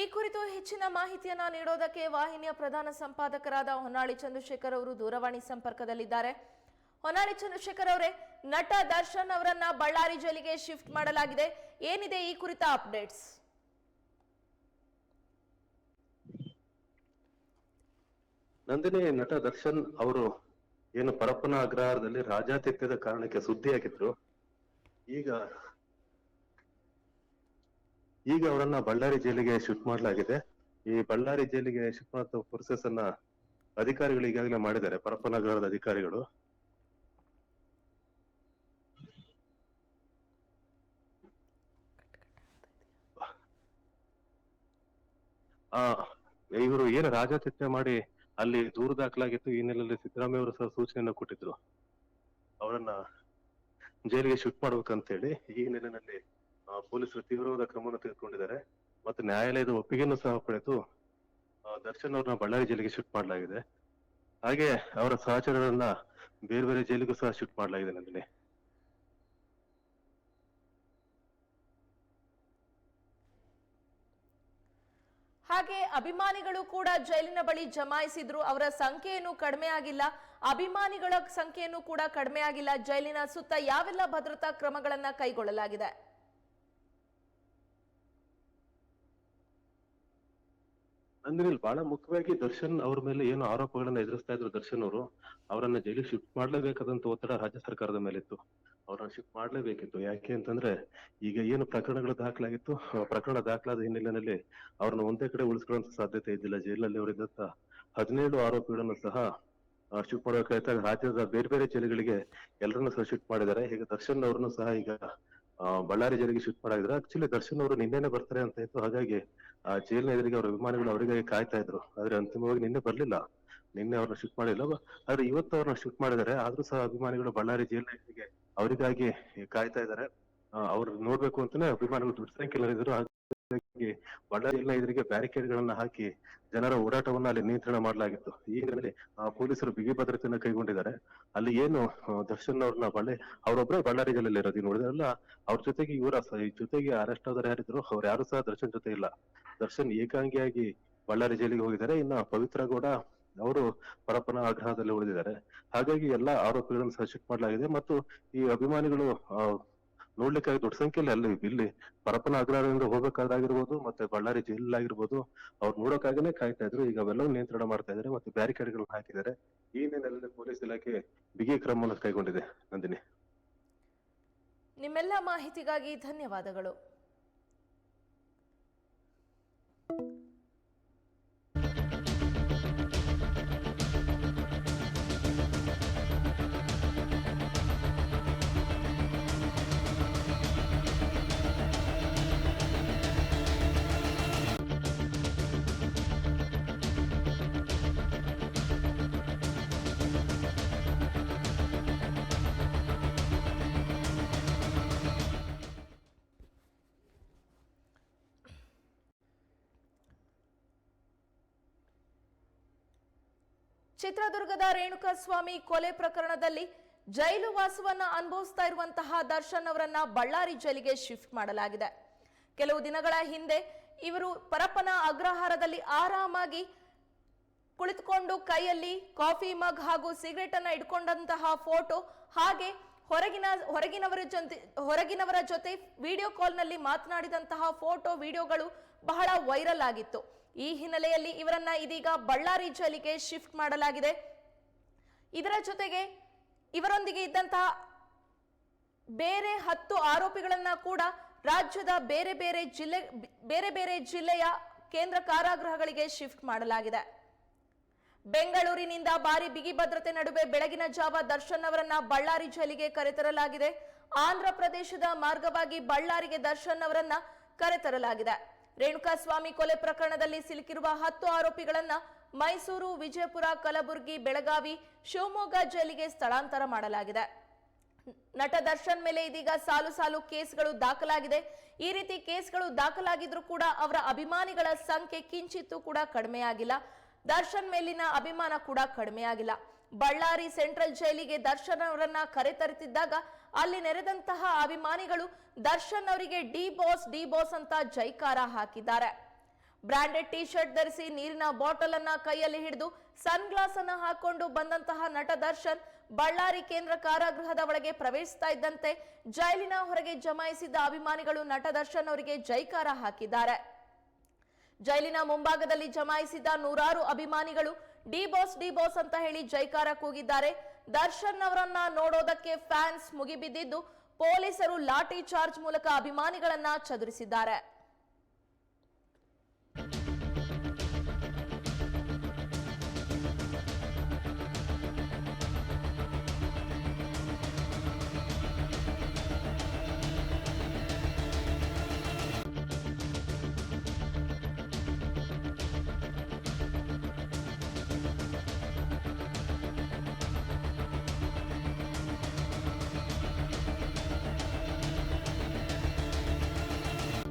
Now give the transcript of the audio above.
ಈ ಕುರಿತು ಹೆಚ್ಚಿನ ಮಾಹಿತಿಯನ್ನ ನೀಡೋದಕ್ಕೆ ವಾಹಿನಿಯ ಪ್ರಧಾನ ಸಂಪಾದಕರಾದ ಹೊನ್ನಾಳಿ ಚಂದ್ರಶೇಖರ್ ಅವರು ದೂರವಾಣಿ ಸಂಪರ್ಕದಲ್ಲಿದ್ದಾರೆ. ಹೊನ್ನಾಳಿ ಚಂದ್ರಶೇಖರ್ ಅವರೇ, ನಟ ದರ್ಶನ್ ಅವರನ್ನ ಬಳ್ಳಾರಿ ಜೈಲಿಗೆ ಶಿಫ್ಟ್ ಮಾಡಲಾಗಿದೆ. ಏನಿದೆ ಈ ಕುರಿತ ಅಪ್ಡೇಟ್ಸ್? ನಂದಿನಿ, ನಟ ದರ್ಶನ್ ಅವರು ಏನು ಪರಪ್ಪನ ಅಗ್ರಹಾರದಲ್ಲಿ ರಾಜಾತಿಥ್ಯದ ಕಾರಣಕ್ಕೆ ಸುದ್ದಿಯಾಗಿದ್ರು. ಈಗ ಈಗ ಅವರನ್ನ ಬಳ್ಳಾರಿ ಜೈಲಿಗೆ ಶಿಫ್ಟ್ ಮಾಡಲಾಗಿದೆ. ಈ ಬಳ್ಳಾರಿ ಜೈಲಿಗೆ ಶಿಫ್ಟ್ ಮಾಡೋ ಪ್ರೊಸೆಸ್ ಅನ್ನ ಅಧಿಕಾರಿಗಳು ಈಗಾಗಲೇ ಮಾಡಿದ್ದಾರೆ ಪರಪ್ಪನಗರದ ಅಧಿಕಾರಿಗಳು. ಆ ಇವರು ಏನು ರಾಜಾತಿಥ್ಯ ಮಾಡಿ ಅಲ್ಲಿ ದೂರು ದಾಖಲಾಗಿತ್ತು ಈ ಹಿನ್ನೆಲೆಯಲ್ಲಿ ಸಿದ್ದರಾಮಯ್ಯ ಅವರು ಸಹ ಸೂಚನೆಯನ್ನು ಕೊಟ್ಟಿದ್ರು. ಅವರನ್ನ ಜೈಲಿಗೆ ಶಿಫ್ಟ್ ಮಾಡ್ಬೇಕಂತ ಹೇಳಿ ಈ ಹಿನ್ನೆಲೆಯಲ್ಲಿ ಆ, ಪೊಲೀಸರು ತೀವ್ರವಾದ ಕ್ರಮವನ್ನು ತೆಗೆದುಕೊಂಡಿದ್ದಾರೆ. ಮತ್ತು ನ್ಯಾಯಾಲಯದ ಒಪ್ಪಿಗೆಯನ್ನು ಸಹ ಪಡೆದು ದರ್ಶನ್ ಅವರನ್ನ ಬಳ್ಳಾರಿ ಜೈಲಿಗೆ ಶಿಫ್ಟ್ ಮಾಡಲಾಗಿದೆ. ಹಾಗೆ ಅವರ ಸಹಚರರನ್ನ ಬೇರೆ ಬೇರೆ ಜೈಲಿಗೂ ಸಹ ಶಿಫ್ಟ್ ಮಾಡಲಾಗಿದೆ ನಂದಿನಿ. ಹಾಗೆ ಅಭಿಮಾನಿಗಳು ಕೂಡ ಜೈಲಿನ ಬಳಿ ಜಮಾಯಿಸಿದ್ರು. ಅವರ ಸಂಖ್ಯೆಯನ್ನು ಕಡಿಮೆ ಆಗಿಲ್ಲ. ಅಭಿಮಾನಿಗಳ ಸಂಖ್ಯೆಯನ್ನು ಕೂಡ ಕಡಿಮೆ ಆಗಿಲ್ಲ. ಜೈಲಿನ ಸುತ್ತ ಯಾವೆಲ್ಲ ಭದ್ರತಾ ಕ್ರಮಗಳನ್ನ ಕೈಗೊಳ್ಳಲಾಗಿದೆ? ಅಂದ್ರೆ ಇಲ್ಲಿ ಬಹಳ ಮುಖ್ಯವಾಗಿ ದರ್ಶನ್ ಅವ್ರ ಮೇಲೆ ಏನು ಆರೋಪಗಳನ್ನ ಎದುರಿಸ್ತಾ ಇದ್ರು ದರ್ಶನ್ ಅವರು, ಅವರನ್ನ ಜೈಲಿಗೆ ಶಿಫ್ಟ್ ಮಾಡ್ಲೇಬೇಕಾದಂತ ಒತ್ತಡ ರಾಜ್ಯ ಸರ್ಕಾರದ ಮೇಲಿತ್ತು. ಅವ್ರನ್ನ ಶಿಫ್ಟ್ ಮಾಡ್ಲೇಬೇಕಿತ್ತು. ಯಾಕೆ ಅಂತಂದ್ರೆ ಈಗ ಏನು ಪ್ರಕರಣಗಳು ದಾಖಲಾಗಿತ್ತು ಪ್ರಕರಣ ದಾಖಲಾದ ಹಿನ್ನೆಲೆಯಲ್ಲಿ ಅವ್ರನ್ನ ಒಂದೇ ಕಡೆ ಉಳಿಸ್ಕೊಳ್ಳುವಂತ ಸಾಧ್ಯತೆ ಇದ್ದಿಲ್ಲ. ಜೈಲಲ್ಲಿ ಅವರಿದ್ದಂತ ಹದಿನೇಳು ಆರೋಪಿಗಳನ್ನು ಸಹ ಶಿಫ್ಟ್ ಮಾಡಬೇಕಾಯ್ತು ರಾಜ್ಯದ ಬೇರೆ ಬೇರೆ ಜೈಲುಗಳಿಗೆ ಎಲ್ಲರನ್ನ ಸಹ ಶಿಫ್ಟ್ ಮಾಡಿದ್ದಾರೆ. ಈಗ ದರ್ಶನ್ ಅವ್ರನ್ನು ಸಹ ಈಗ ಬಳ್ಳಾರಿ ಜೈಲಿಗೆ ಶಿಫ್ಟ್ ಮಾಡಿದ್ರೆ ಆಕ್ಚುಲಿ ದರ್ಶನ್ ಅವರು ನಿನ್ನೆನೆ ಬರ್ತಾರೆ ಅಂತ ಇತ್ತು. ಹಾಗಾಗಿ ಆ ಜೈಲಿನ ಎದುರಿಗೆ ಅವರ ಅಭಿಮಾನಿಗಳು ಅವರಿಗಾಗಿ ಕಾಯ್ತಾ ಇದ್ರು. ಆದ್ರೆ ಅಂತಿಮವಾಗಿ ನಿನ್ನೆ ಬರ್ಲಿಲ್ಲ. ನಿನ್ನೆ ಅವ್ರನ್ನ ಶಿಫ್ಟ್ ಮಾಡಿಲ್ಲ. ಆದ್ರೆ ಇವತ್ತು ಅವ್ರನ್ನ ಶಿಫ್ಟ್ ಮಾಡಿದ್ದಾರೆ ಆದ್ರೂ ಸಹ ಅಭಿಮಾನಿಗಳು ಬಳ್ಳಾರಿ ಜೈಲಿನ ಎದುರಿಗೆ ಅವರಿಗಾಗಿ ಕಾಯ್ತಾ ಇದ್ದಾರೆ ಅವ್ರು ನೋಡ್ಬೇಕು ಅಂತಾನೆ ಅಭಿಮಾನಿಗಳು ದೊಡ್ಡ ಸಂಖ್ಯೆ ಇದ್ರು. ಹಾಗಾಗಿ ಬಳ್ಳಾರಿ ಎಲ್ಲ ಇದರಿಗೆ ಬ್ಯಾರಿಕೇಡ್ ಗಳನ್ನ ಹಾಕಿ ಜನರ ಓಡಾಟವನ್ನ ಅಲ್ಲಿ ನಿಯಂತ್ರಣ ಮಾಡಲಾಗಿತ್ತು. ಈ ಹಿನ್ನೆಲೆಯಲ್ಲಿ ಆ, ಪೊಲೀಸರು ಬಿಗಿ ಭದ್ರತೆಯನ್ನು ಕೈಗೊಂಡಿದ್ದಾರೆ. ಅಲ್ಲಿ ಏನು ದರ್ಶನ್ ಅವ್ರನ್ನ ಬಳ್ಳಿ ಅವರೊಬ್ಬರೇ ಬಳ್ಳಾರಿ ಜಿಲ್ಲೆಯಲ್ಲಿ ಇರೋದು. ಉಳಿದೆಲ್ಲ ಅವ್ರ ಜೊತೆಗೆ ಇವರ ಜೊತೆಗೆ ಅರೆಸ್ಟ್ ಆದ್ರೆ ಯಾರಿದ್ರು ಅವ್ರು ಯಾರು ಸಹ ದರ್ಶನ್ ಜೊತೆ ಇಲ್ಲ. ದರ್ಶನ್ ಏಕಾಂಗಿಯಾಗಿ ಬಳ್ಳಾರಿ ಜೈಲಿಗೆ ಹೋಗಿದ್ದಾರೆ. ಇನ್ನ ಪವಿತ್ರ ಗೌಡ ಅವರು ಪರಪ್ಪನ ಆಗ್ರಹದಲ್ಲಿ ಉಳಿದಿದ್ದಾರೆ. ಹಾಗಾಗಿ ಎಲ್ಲಾ ಆರೋಪಿಗಳನ್ನು ಸಹ ಚೆಕ್ ಮಾಡಲಾಗಿದೆ. ಮತ್ತು ಈ ಅಭಿಮಾನಿಗಳು ಆ, ನೋಡ್ಲಿಕ್ಕಾಗಿ ದೊಡ್ಡ ಸಂಖ್ಯೆಯಲ್ಲಿ ಅಲ್ಲ ಇಲ್ಲಿ ಪರಪ್ಪನ ಅಗ್ರಹಾರದಿಂದ ಹೋಗಬೇಕಾದಾಗಿರ್ಬೋದು ಮತ್ತೆ ಬಳ್ಳಾರಿ ಜೈಲಲ್ಲಾಗಿರ್ಬೋದು ಅವ್ರು ನೋಡೋಕ್ಕಾಗನೇ ಕಾಯ್ತಾ ಇದ್ರು. ಈಗ ಅವೆಲ್ಲವೂ ನಿಯಂತ್ರಣ ಮಾಡ್ತಾ ಇದ್ದಾರೆ ಮತ್ತೆ ಬ್ಯಾರಿಕೇಡ್ಗಳನ್ನು ಹಾಕಿದ್ದಾರೆ. ಈ ಹಿನ್ನೆಲೆಯಲ್ಲಿ ಪೊಲೀಸ್ ಇಲಾಖೆ ಬಿಗಿ ಕ್ರಮವನ್ನು ಕೈಗೊಂಡಿದೆ. ನಂದಿನಿ. ನಿಮ್ಮೆಲ್ಲ ಮಾಹಿತಿಗಾಗಿ ಧನ್ಯವಾದಗಳು. ಚಿತ್ರದುರ್ಗದ ರೇಣುಕಾಸ್ವಾಮಿ ಕೊಲೆ ಪ್ರಕರಣದಲ್ಲಿ ಜೈಲು ವಾಸವನ್ನ ಅನುಭವಿಸ್ತಾ ಇರುವಂತಹ ದರ್ಶನ್ ಅವರನ್ನ ಬಳ್ಳಾರಿ ಜೈಲಿಗೆ ಶಿಫ್ಟ್ ಮಾಡಲಾಗಿದೆ. ಕೆಲವು ದಿನಗಳ ಹಿಂದೆ ಇವರು ಪರಪ್ಪನ ಅಗ್ರಹಾರದಲ್ಲಿ ಆರಾಮಾಗಿ ಕುಳಿತುಕೊಂಡು ಕೈಯಲ್ಲಿ ಕಾಫಿ ಮಗ್ ಹಾಗೂ ಸಿಗರೇಟ್ ಅನ್ನ ಇಟ್ಕೊಂಡಂತಹ ಫೋಟೋ ಹಾಗೆ ಹೊರಗಿನ ಹೊರಗಿನವರ ಜೊತೆ ಹೊರಗಿನವರ ಜೊತೆ ವಿಡಿಯೋ ಕಾಲ್ನಲ್ಲಿ ಮಾತನಾಡಿದಂತಹ ಫೋಟೋ ವಿಡಿಯೋಗಳು ಬಹಳ ವೈರಲ್ ಆಗಿತ್ತು. ಈ ಹಿನ್ನೆಲೆಯಲ್ಲಿ ಇವರನ್ನ ಇದೀಗ ಬಳ್ಳಾರಿ ಜೈಲಿಗೆ ಶಿಫ್ಟ್ ಮಾಡಲಾಗಿದೆ. ಇದರ ಜೊತೆಗೆ ಇವರೊಂದಿಗೆ ಇದ್ದಂತಹ ಬೇರೆ ಹತ್ತು ಆರೋಪಿಗಳನ್ನ ಕೂಡ ರಾಜ್ಯದ ಬೇರೆ ಬೇರೆ ಜಿಲ್ಲೆ, ಬೇರೆ ಬೇರೆ ಜಿಲ್ಲೆಯ ಕೇಂದ್ರ ಕಾರಾಗೃಹಗಳಿಗೆ ಶಿಫ್ಟ್ ಮಾಡಲಾಗಿದೆ. ಬೆಂಗಳೂರಿನಿಂದ ಭಾರಿ ಬಿಗಿ ಭದ್ರತೆ ನಡುವೆ ಬೆಳಗಿನ ಜಾವ ದರ್ಶನ್ ಅವರನ್ನ ಬಳ್ಳಾರಿ ಜೈಲಿಗೆ ಕರೆತರಲಾಗಿದೆ. ಆಂಧ್ರ ಪ್ರದೇಶದ ಮಾರ್ಗವಾಗಿ ಬಳ್ಳಾರಿಗೆ ದರ್ಶನ್ ಅವರನ್ನ ಕರೆತರಲಾಗಿದೆ. ರೇಣುಕಾಸ್ವಾಮಿ ಕೊಲೆ ಪ್ರಕರಣದಲ್ಲಿ ಸಿಲುಕಿರುವ ಹತ್ತು ಆರೋಪಿಗಳನ್ನ ಮೈಸೂರು ವಿಜಯಪುರ ಕಲಬುರಗಿ ಬೆಳಗಾವಿ ಶಿವಮೊಗ್ಗ ಜೈಲಿಗೆ ಸ್ಥಳಾಂತರ ಮಾಡಲಾಗಿದೆ. ನಟ ದರ್ಶನ್ ಮೇಲೆ ಇದೀಗ ಸಾಲು ಸಾಲು ಕೇಸ್ಗಳು ದಾಖಲಾಗಿದೆ. ಈ ರೀತಿ ಕೇಸ್ಗಳು ದಾಖಲಾಗಿದ್ರೂ ಕೂಡ ಅವರ ಅಭಿಮಾನಿಗಳ ಸಂಖ್ಯೆ ಕಿಂಚಿತ್ತೂ ಕೂಡ ಕಡಿಮೆಯಾಗಿಲ್ಲ. ದರ್ಶನ್ ಮೇಲಿನ ಅಭಿಮಾನ ಕೂಡ ಕಡಿಮೆಯಾಗಿಲ್ಲ. ಬಳ್ಳಾರಿ ಸೆಂಟ್ರಲ್ ಜೈಲಿಗೆ ದರ್ಶನ್ ಅವರನ್ನ ಕರೆತರುತ್ತಿದ್ದಾಗ ಅಲ್ಲಿ ನೆರೆದಂತಹ ಅಭಿಮಾನಿಗಳು ದರ್ಶನ್ ಅವರಿಗೆ ಡಿ ಬಾಸ್ ಡಿ ಬಾಸ್ ಅಂತ ಜೈಕಾರ ಹಾಕಿದ್ದಾರೆ. ಬ್ರಾಂಡೆಡ್ ಟಿ ಶರ್ಟ್ ಧರಿಸಿ ನೀರಿನ ಬಾಟಲ್ ಅನ್ನ ಕೈಯಲ್ಲಿ ಹಿಡಿದು ಸನ್ ಗ್ಲಾಸ್ ಅನ್ನ ಹಾಕೊಂಡು ಬಂದಂತಹ ನಟ ದರ್ಶನ್ ಬಳ್ಳಾರಿ ಕೇಂದ್ರ ಕಾರಾಗೃಹದ ಒಳಗೆ ಪ್ರವೇಶಿಸ್ತಾ ಇದ್ದಂತೆ ಜೈಲಿನ ಹೊರಗೆ ಜಮಾಯಿಸಿದ್ದ ಅಭಿಮಾನಿಗಳು ನಟ ದರ್ಶನ್ ಅವರಿಗೆ ಜೈಕಾರ ಹಾಕಿದ್ದಾರೆ. ಜೈಲಿನ ಮುಂಭಾಗದಲ್ಲಿ ಜಮಾಯಿಸಿದ್ದ ನೂರಾರು ಅಭಿಮಾನಿಗಳು ಡಿ ಬಾಸ್ ಡಿ ಬಾಸ್ ಅಂತ ಹೇಳಿ ಜೈಕಾರ ಕೂಗಿದ್ದಾರೆ ದರ್ಶನ್ ಅವರನ್ನ ನೋಡೋದಕ್ಕೆ ಫ್ಯಾನ್ಸ್ ಮುಗಿಬಿದ್ದಿದ್ದು, ಪೊಲೀಸರು ಲಾಠಿ ಚಾರ್ಜ್ ಮೂಲಕ ಅಭಿಮಾನಿಗಳನ್ನ ಚದುರಿಸಿದ್ದಾರೆ.